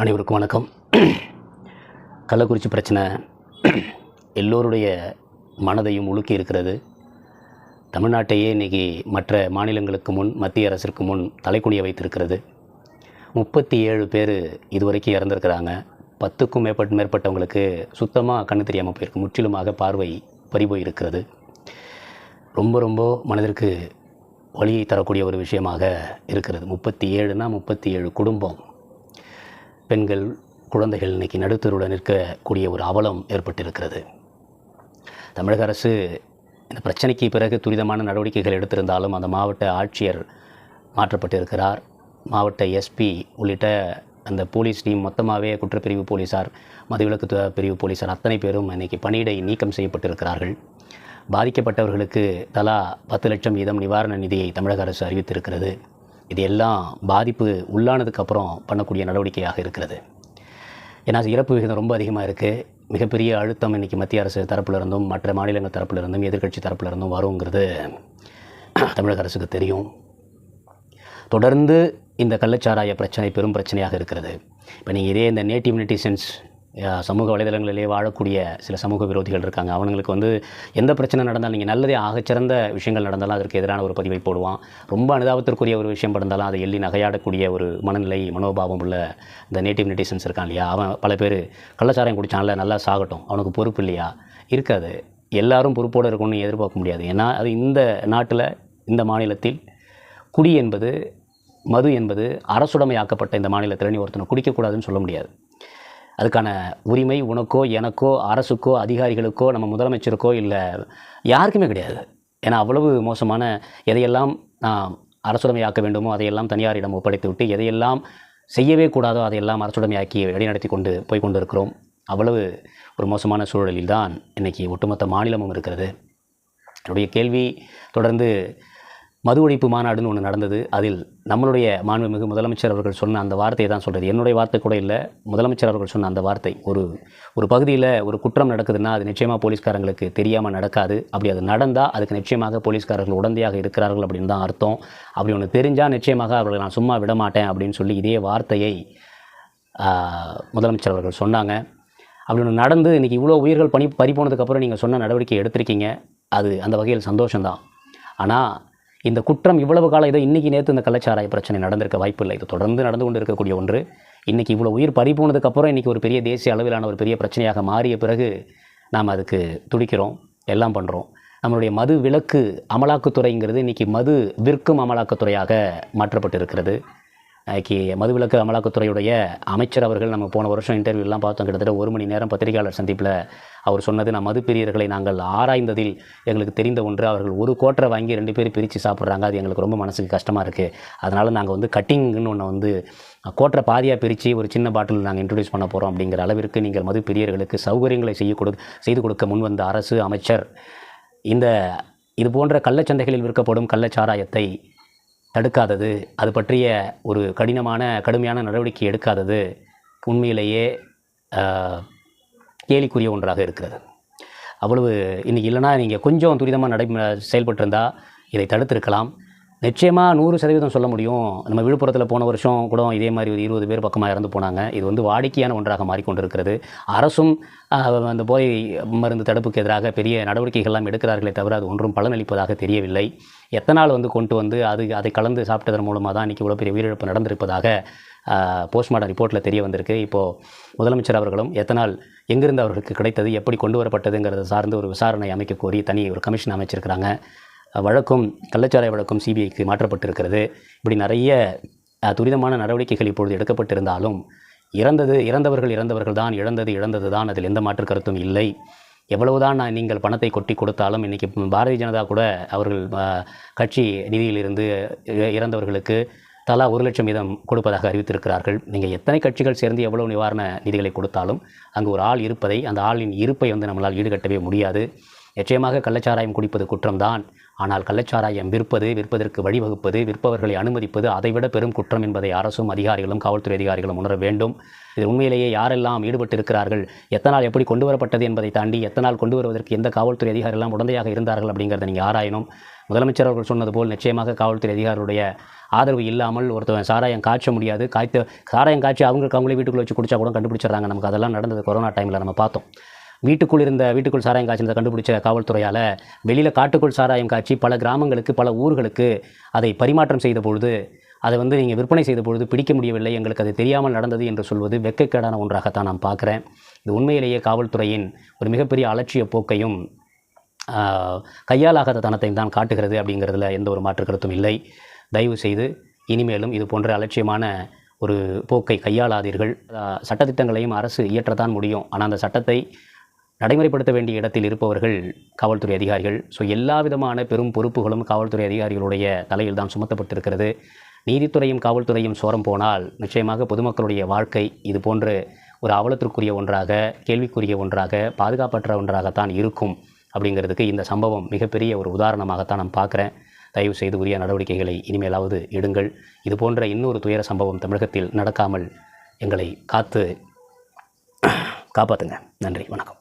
அனைவருக்கும் வணக்கம். கள்ளக்குறிச்சி பிரச்சனை எல்லோருடைய மனதையும் உலுக்கி இருக்கிறது. தமிழ்நாட்டையே இன்றைக்கி மற்ற மாநிலங்களுக்கு முன் மத்திய அரசிற்கு முன் தலைக்குனிய வைத்திருக்கிறது. முப்பத்தி ஏழு பேர் இதுவரைக்கும் இறந்துருக்கிறாங்க. பத்துக்கும் மேற்பட்ட மேற்பட்டவங்களுக்கு சுத்தமாக கண்ணு தெரியாமல் போயிருக்கு. முற்றிலுமாக பார்வை பறிபோய் இருக்கிறது. ரொம்ப ரொம்ப மனதிற்கு வழியை தரக்கூடிய ஒரு விஷயமாக இருக்கிறது. முப்பத்தி ஏழுனா முப்பத்தி ஏழு குடும்பம். பெண்கள் குழந்தைகள் இன்னைக்கு நடுத்தருடன் நிற்கக்கூடிய ஒரு அவலம் ஏற்பட்டிருக்கிறது. தமிழக அரசு இந்த பிரச்சனைக்கு பிறகு துரிதமான நடவடிக்கைகள் எடுத்திருந்தாலும் அந்த மாவட்ட ஆட்சியர் மாற்றப்பட்டிருக்கிறார். மாவட்ட எஸ்பி உள்ளிட்ட அந்த போலீஸ் டீம் மொத்தமாகவே குற்றப்பிரிவு போலீஸார் மதுவிலக்கு பிரிவு போலீஸார் அத்தனை பேரும் இன்னைக்கு பணியிடை நீக்கம் செய்யப்பட்டிருக்கிறார்கள். பாதிக்கப்பட்டவர்களுக்கு தலா பத்து லட்சம் வீதம் நிவாரண நிதியை தமிழக அரசு அறிவித்திருக்கிறது. இது எல்லாம் பாதிப்பு உள்ளானதுக்கப்புறம் பண்ணக்கூடிய நடவடிக்கையாக இருக்கிறது. ஏன்னா இறப்பு விகிதம் ரொம்ப அதிகமாக இருக்குது மிகப்பெரிய அழுத்தம் இன்றைக்கி மத்திய அரசு தரப்பிலிருந்தும் மற்ற மாநிலங்கள் தரப்பிலிருந்தும் எதிர்கட்சி எதிர்க்கட்சி இருந்தும் வருங்கிறது தமிழக அரசுக்கு தெரியும். தொடர்ந்து இந்த கள்ளச்சாராய பிரச்சனை பெரும் பிரச்சனையாக இருக்கிறது. இப்போ நீங்கள் இதே இந்த நேட்டிவ் நெட்டிசன்ஸ் சமூக வலைதளங்களிலே வாழக்கூடிய சில சமூக விரோதிகள் இருக்காங்க. அவங்களுக்கு வந்து எந்த பிரச்சனை நடந்தாலும் நீங்கள் நல்லதே ஆகச்சிறந்த விஷயங்கள் நடந்தாலும் அதற்கு எதிரான ஒரு பதிவை போடுவான். ரொம்ப அனுதாபத்திற்குரிய ஒரு விஷயம் நடந்தாலும் அதை எள்ளி நகையாடக்கூடிய ஒரு மனநிலை மனோபாவம் உள்ள இந்த நேட்டிவ் நெட்டிசன்ஸ் இருக்கான் இல்லையா? அவன் பல பேர் கள்ளச்சாரம் குடித்தான்ல நல்லா சாகட்டும். அவனுக்கு பொறுப்பு இல்லையா? இருக்காது. எல்லாரும் பொறுப்போடு இருக்கணும்னு எதிர்பார்க்க முடியாது. ஏன்னா அது இந்த நாட்டில் இந்த மாநிலத்தில் குடி என்பது மது என்பது அரசுடைமையாக்கப்பட்ட இந்த மாநிலத்தில் நீ ஒருத்தனை குடிக்கக்கூடாதுன்னு சொல்ல முடியாது. அதுக்கான உரிமை உனக்கோ எனக்கோ அரசுக்கோ அதிகாரிகளுக்கோ நம்ம முதலமைச்சருக்கோ இல்லை யாருக்குமே கிடையாது. ஏன்னா அவ்வளவு மோசமான எதையெல்லாம் அரசுடைமையாக்க வேண்டுமோ அதையெல்லாம் தனியாரிடம் ஒப்படைத்து விட்டு எதையெல்லாம் செய்யவே கூடாதோ அதையெல்லாம் அரசுடைமையாக்கி வழிநடத்தி கொண்டு போய் கொண்டு இருக்கிறோம் அவ்வளவு ஒரு மோசமான சூழலில் தான் இன்றைக்கி ஒட்டுமொத்த மாநிலமும் இருக்கிறது. என்னுடைய கேள்வி தொடர்ந்து மது ஒழிப்பு மாநாடுன்னு ஒன்று நடந்தது. அதில் நம்மளுடைய மாண்புமிகு முதலமைச்சர் அவர்கள் சொன்ன அந்த வார்த்தையை தான் சொல்கிறது என்னுடைய வார்த்தை கூட இல்லை முதலமைச்சர் அவர்கள் சொன்ன அந்த வார்த்தை. ஒரு ஒரு பகுதியில் ஒரு குற்றம் நடக்குதுன்னா அது நிச்சயமாக போலீஸ்காரங்களுக்கு தெரியாமல் நடக்காது. அப்படி அது நடந்தால் அதுக்கு நிச்சயமாக போலீஸ்காரர்கள் உடந்தையாக இருக்கிறார்கள் அப்படின்னு தான் அர்த்தம். அப்படி ஒன்று தெரிஞ்சால் நிச்சயமாக அவர்களை நான் சும்மா விட மாட்டேன் அப்படின்னு சொல்லி இதே வார்த்தையை முதலமைச்சர் அவர்கள் சொன்னாங்க. அப்படி ஒன்று நடந்து இன்றைக்கி இவ்வளோ உயிர்கள் பணி பறி போனதுக்கப்புறம் நீங்கள் சொன்ன நடவடிக்கை எடுத்திருக்கீங்க. அது அந்த வகையில் சந்தோஷம்தான். ஆனால் இந்த குற்றம் இவ்வளவு காலம் இதை இன்றைக்கி நேற்று இந்த கலாச்சாராய பிரச்சனை நடந்திருக்க வாய்ப்பு இல்லை இது தொடர்ந்து நடந்து கொண்டு இருக்கக்கூடிய ஒன்று. இன்றைக்கி இவ்வளோ உயிர் பறி போனதுக்கப்புறம் இன்றைக்கி ஒரு பெரிய தேசிய அளவிலான ஒரு பெரிய பிரச்சனையாக மாறிய பிறகு நாம் அதுக்கு துடிக்கிறோம் எல்லாம் பண்ணுறோம் நம்மளுடைய மது விலக்கு அமலாக்கத்துறைங்கிறது இன்றைக்கி மது விற்கும் அமலாக்கத்துறையாக மாற்றப்பட்டு இருக்கிறது மதுவிலக்கு அமலாக்கத்துறையுடைய அமைச்சர் அவர்கள் நம்ம போன வருஷம் இன்டர்வியூலாம் பார்த்தோம். கிட்டத்தட்ட ஒரு மணி நேரம் பத்திரிகையாளர் சந்திப்பில் அவர் சொன்னது நான் மது பிரியர்களை நாங்கள் ஆராய்ந்ததில் எங்களுக்கு தெரிந்த ஒன்று அவர்கள் ஒரு கோட்டரை வாங்கி ரெண்டு பேர் பிரித்து சாப்பிட்றாங்க. அது எங்களுக்கு ரொம்ப மனசுக்கு கஷ்டமாக இருக்குது அதனால் நாங்கள் வந்து கட்டிங்னு ஒன்று வந்து கோட்டரை பாதியாக பிரித்து ஒரு சின்ன பாட்டில் நாங்கள் இன்ட்ரடியூஸ் பண்ண போகிறோம் அப்படிங்கிற அளவிற்கு நீங்கள் மது பிரியர்களுக்கு சௌகரியங்களை செய்ய கொடு செய்து கொடுக்க முன்வந்த அரசு அமைச்சர் இந்த இது போன்ற கள்ளச்சந்தைகளில் விற்கப்படும் கள்ளச்சாராயத்தை தடுக்காதது. அது பற்றிய ஒரு கடினமான கடுமையான நடவடிக்கை எடுக்காதது உண்மையிலேயே கேலிக்குரிய ஒன்றாக இருக்கிறது. அவ்வளவு இன்றைக்கி இல்லைன்னா நீங்கள் கொஞ்சம் துரிதமாக நடை செயல்பட்டிருந்தால் இதை தடுத்திருக்கலாம். நிச்சயமாக நூறு சதவீதம் சொல்ல முடியும். நம்ம விழுப்புரத்தில் போன வருஷம் கூட இதே மாதிரி ஒரு இருபது பேர் பக்கமாக இறந்து போனாங்க. இது வந்து வாடிக்கையான ஒன்றாக மாறிக்கொண்டிருக்கிறது. அரசும் அந்த போதை மருந்து தடுப்புக்கு எதிராக பெரிய நடவடிக்கைகள்லாம் எடுக்கிறார்களே தவிர அது ஒன்றும் பலனளிப்பதாக தெரியவில்லை. எத்தனால் வந்து கொண்டு வந்து அது அதை கலந்து சாப்பிட்டதன் மூலமாக தான் இன்றைக்கி இவ்வளோ பெரிய உயிரிழப்பு நடந்திருப்பதாக போஸ்ட்மார்ட்டம் ரிப்போர்ட்டில் தெரிய வந்திருக்கு. இப்போது முதலமைச்சர் அவர்களும் எத்தனால் எங்கிருந்து அவர்களுக்கு கிடைத்தது எப்படி கொண்டு வரப்பட்டதுங்கிறத சார்ந்து ஒரு விசாரணை அமைக்க கோரி தனி ஒரு கமிஷன் அமைச்சிருக்கிறாங்க. வழக்கும் கள்ளச்சாராய வழக்கும் சிபிஐக்கு மாற்றப்பட்டிருக்கிறது. இப்படி நிறைய துரிதமான நடவடிக்கைகள் இப்பொழுது எடுக்கப்பட்டிருந்தாலும் இறந்தது இறந்தவர்கள் இறந்தவர்கள் தான் இழந்தது இழந்தது தான் அதில் எந்த மாற்று கருத்தும் இல்லை. எவ்வளவுதான் நான் நீங்கள் பணத்தை கொட்டி கொடுத்தாலும் இன்றைக்கி பாரதிய ஜனதா கூட அவர்கள் கட்சி நிதியிலிருந்து இ- இறந்தவர்களுக்கு தலா ஒரு லட்சம் வீதம் கொடுப்பதாக அறிவித்திருக்கிறார்கள். நீங்கள் எத்தனை கட்சிகள் சேர்ந்து எவ்வளவு நிவாரண நிதிகளை கொடுத்தாலும் அங்கு ஒரு ஆள் இருப்பதை அந்த ஆளின் இருப்பை வந்து நம்மளால் ஈடுகட்டவே முடியாது. நிச்சயமாக கள்ளச்சாராயம் குடிப்பது குற்றம்தான் ஆனால் கள்ளச்சாராயம் விற்பது விற்பதற்கு வழிவகுப்பது விற்பவர்களை அனுமதிப்பது அதைவிட பெரும் குற்றம் என்பதை அரசும் அதிகாரிகளும் காவல்துறை அதிகாரிகளும் உணர வேண்டும். இது உண்மையிலேயே யாரெல்லாம் ஈடுபட்டிருக்கிறார்கள் எத்தனால் எப்படி கொண்டு வரப்பட்டது என்பதை தாண்டி எத்தனால் கொண்டு வருவதற்கு எந்த காவல்துறை அதிகாரிகள் உடந்தையாக இருந்தார்கள் அப்படிங்கிறத நீங்கள் ஆராயணும். முதலமைச்சர் அவர்கள் சொன்னது போல் நிச்சயமாக காவல்துறை அதிகாரிகளுடைய ஆதரவு இல்லாமல் ஒருத்தவன் சாராயம் காய்ச்ச முடியாது. காய்த்து சாராயம் காய்ச்சி அவங்களுக்கு அவங்களே வீட்டுக்குள்ள வச்சு குடிச்சா கூட கண்டுபிடிச்சிடுறாங்க. நமக்கு அதெல்லாம் நடந்தது கொரோனா டைமில் நம்ம பார்த்தோம். வீட்டுக்குள் இருந்த வீட்டுக்குள் சாராயம் காய்ச்சினதை கண்டுபிடிச்ச காவல்துறையால் வெளியில் காட்டுக்குள் சாராயம் காய்ச்சி பல கிராமங்களுக்கு பல ஊர்களுக்கு அதை பரிமாற்றம் செய்த பொழுது அதை வந்து நீங்கள் விற்பனை செய்த பொழுது பிடிக்க முடியவில்லை. எங்களுக்கு அது தெரியாமல் நடந்தது என்று சொல்வது வெட்கக்கேடான ஒன்றாகத்தான் நான் பார்க்குறேன். இது உண்மையிலேயே காவல்துறையின் ஒரு மிகப்பெரிய அலட்சிய போக்கையும் கையாலாகாத தனத்தையும் தான் காட்டுகிறது அப்படிங்கிறதுல எந்த ஒரு மாற்று கருத்தும் இல்லை. தயவு செய்து இனிமேலும் இது போன்ற அலட்சியமான ஒரு போக்கை கையாளாதீர்கள். சட்டத்திட்டங்களையும் அரசு இயற்றத்தான் முடியும். ஆனால் அந்த சட்டத்தை நடைமுறைப்படுத்த வேண்டிய இடத்தில் இருப்பவர்கள் காவல்துறை அதிகாரிகள். ஸோ எல்லா விதமான பெரும் பொறுப்புகளும் காவல்துறை அதிகாரிகளுடைய தலையில் தான் சுமத்தப்பட்டிருக்கிறது. நீதித்துறையும் காவல்துறையும் சோரம் போனால் நிச்சயமாக பொதுமக்களுடைய வாழ்க்கை இது போன்று ஒரு அவலத்திற்குரிய ஒன்றாக கேள்விக்குரிய ஒன்றாக பாதுகாப்பற்ற ஒன்றாகத்தான் இருக்கும் அப்படிங்கிறதுக்கு இந்த சம்பவம் மிகப்பெரிய ஒரு உதாரணமாகத்தான் நான் பார்க்குறேன். தயவு செய்து உரிய நடவடிக்கைகளை இனிமேலாவது எடுங்கள். இது போன்ற இன்னொரு துயர சம்பவம் தமிழகத்தில் நடக்காமல் எங்களை காத்து காப்பாற்றுங்க நன்றி வணக்கம்.